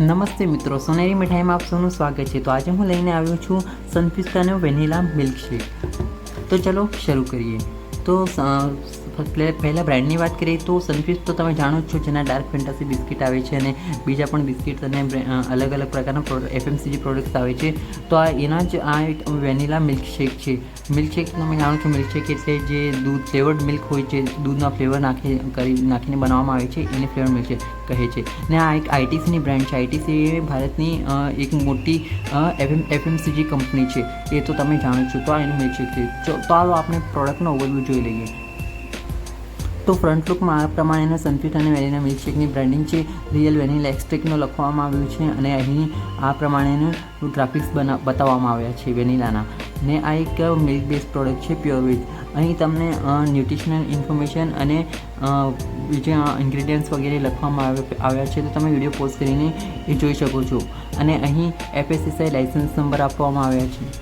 નમસ્તે મિત્રો, સોનેરી મીઠાઈમાં આપ સૌનું સ્વાગત છે. તો આજે હું લઈને આવ્યો છું સનપિસ્તાનો વેનીલા મિલ્કશેક. તો ચલો શરૂ કરીએ. તો પહેલાં બ્રાન્ડની વાત કરીએ તો સનફિસ્ટ તો તમે જાણો જ છો જેના ડાર્ક ફેન્ટાસી બિસ્કિટ આવે છે અને બીજા પણ બિસ્કિટ અને અલગ અલગ પ્રકારના પ્રોડક્ટ એફએમસીજી પ્રોડક્ટ્સ આવે છે. તો આ એના જ આ એક વેનિલા મિલ્કશેક છે. મિલ્કશેક તમે જાણો છો મિલ્કશેક એટલે જે દૂધ ફ્લેવર્ડ મિલ્ક હોય છે, દૂધના ફ્લેવર નાખી કરી નાખીને બનાવવામાં આવે છે, એને ફ્લેવર મિલ્કશેક કહે છે. ને આ એક આઈટીસીની બ્રાન્ડ છે. આઈટીસી એ ભારતની એક મોટી એફએમ એફએમસીજી કંપની છે. એ તો તમે જાણો છો. તો આ એનું મિલ્કશેક છે. તો ચાલો આપણે પ્રોડક્ટનો ઓવરવ્યૂ જોઈ લઈએ. તો ફ્રન્ટ લુકમાં આ પ્રમાણેના સનફિટ અને વેનીલા મિલ્કશેકની બ્રાન્ડિંગ છે. રિયલ વેનીલા એક્સ્ટ્રેકનો લખવામાં આવ્યું છે અને અહીં આ પ્રમાણેનું ગ્રાફિક્સ બના, બતાવવામાં આવ્યા છે વેનીલાના ને આ એક મિલ્ક બેઝ પ્રોડક્ટ છે પ્યોર વેજ અહીં તમને ન્યુટ્રિશનલ ઇન્ફોર્મેશન અને બીજા ઇન્ગ્રીડિયન્ટ્સ વગેરે લખવામાં આવે- આવ્યા છે, તો તમે વીડિયો પોઝ કરીને એ જોઈ શકો છો. અને અહીં એફએસએસઆઈ લાઇસન્સ નંબર આપવામાં આવ્યા છે.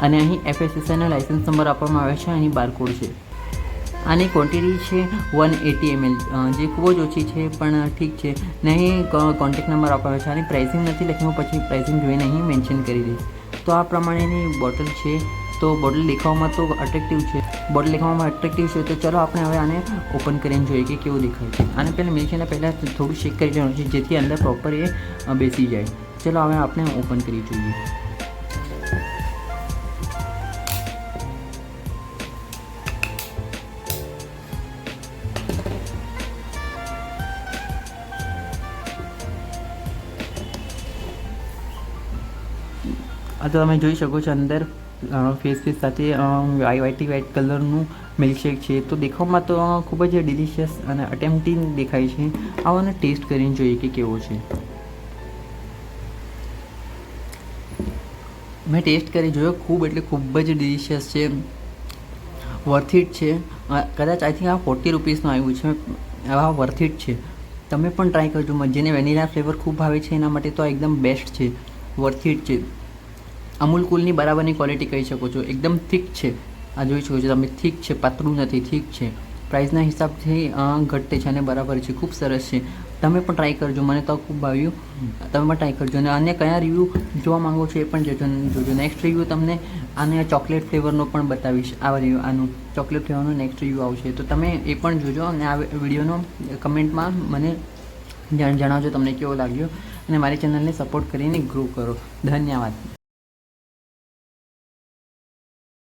અને અહીં એફએસએસઆઈનો લાઇસન્સ નંબર આપવામાં આવ્યો છે, અહીં બારકોડ છે. આની ક્વોન્ટિટી છે વન એટી એમએલ જે ખૂબ જ ઓછી છે, પણ ઠીક છે. નહીં કોન્ટેક નંબર આપવાનો છે. અને પ્રાઇસિંગ નથી લખી, હું પછી પ્રાઇસિંગ જોઈને અહીં મેન્શન કરી દઈશ. તો આ પ્રમાણેની બોટલ છે. તો બોટલ દેખાવામાં તો અટ્રેક્ટિવ છે. બોટલ દેખાવામાં અટ્રેક્ટિવ છે. તો ચલો આપણે હવે આને ઓપન કરીને જોઈએ કે કેવું દેખાય છે. આને પહેલાં મિલ્કીને પહેલાં થોડું શેક કરી દેવાનું છે, જેથી અંદર પ્રોપર એ બેસી જાય. ચલો હવે આપણે ઓપન કરી જોઈએ. આ તો તમે જોઈ શકો છો અંદર ફેસ ફેસ સાથે વાઈ વ્હાઇટી કલરનું મિલ્કશેક છે. તો દેખાવમાં તો ખૂબ જ ડિલિશિયસ અને અટેમ્પટિંગ દેખાય છે. આવાને ટેસ્ટ કરીને જોઈએ કે કેવો છે. મેં ટેસ્ટ કરી જોયો, ખૂબ એટલે ખૂબ જ ડિલિશિયસ છે. વર્થિટ છે. કદાચ આઈ થિંક આ ફોર્ટી રૂપીસનું આવ્યું છે. આ વર્થિટ છે. તમે પણ ટ્રાય કરજો. જેને વેનીલા ફ્લેવર ખૂબ ભાવે છે, એના માટે તો આ એકદમ બેસ્ટ છે. વર્થિટ છે. અમૂલ કુલની બરાબરની ક્વોલિટી કહી શકો છો. એકદમ થીક છે. આ જોઈ શકો છો તમે. થીક છે પાતળું નથી. થીક છે. પ્રાઇસના હિસાબથી અ, છે અને બરાબર છે. ખૂબ સરસ છે. તમે પણ ટ્રાય કરજો. મને તો ખૂબ ભાવ્યું તમે પણ ટ્રાય કરજો. અને અન્ય કયા રિવ્યૂ જોવા માંગો છો એ પણ જોજો જોજો. નેક્સ્ટ રિવ્યૂ તમને આને ચોકલેટ ફ્લેવરનો પણ બતાવીશ. આ રિવ્યૂ આનું ચોકલેટ ફ્લેવરનો નેક્સ્ટ રિવ્યૂ આવશે. તો તમે એ પણ જોજો અને આ વિડીયોનો કમેન્ટમાં મને જણાવજો તમને કેવો લાગ્યો. અને મારી ચેનલને સપોર્ટ કરીને ગ્રો કરો. ધન્યવાદ.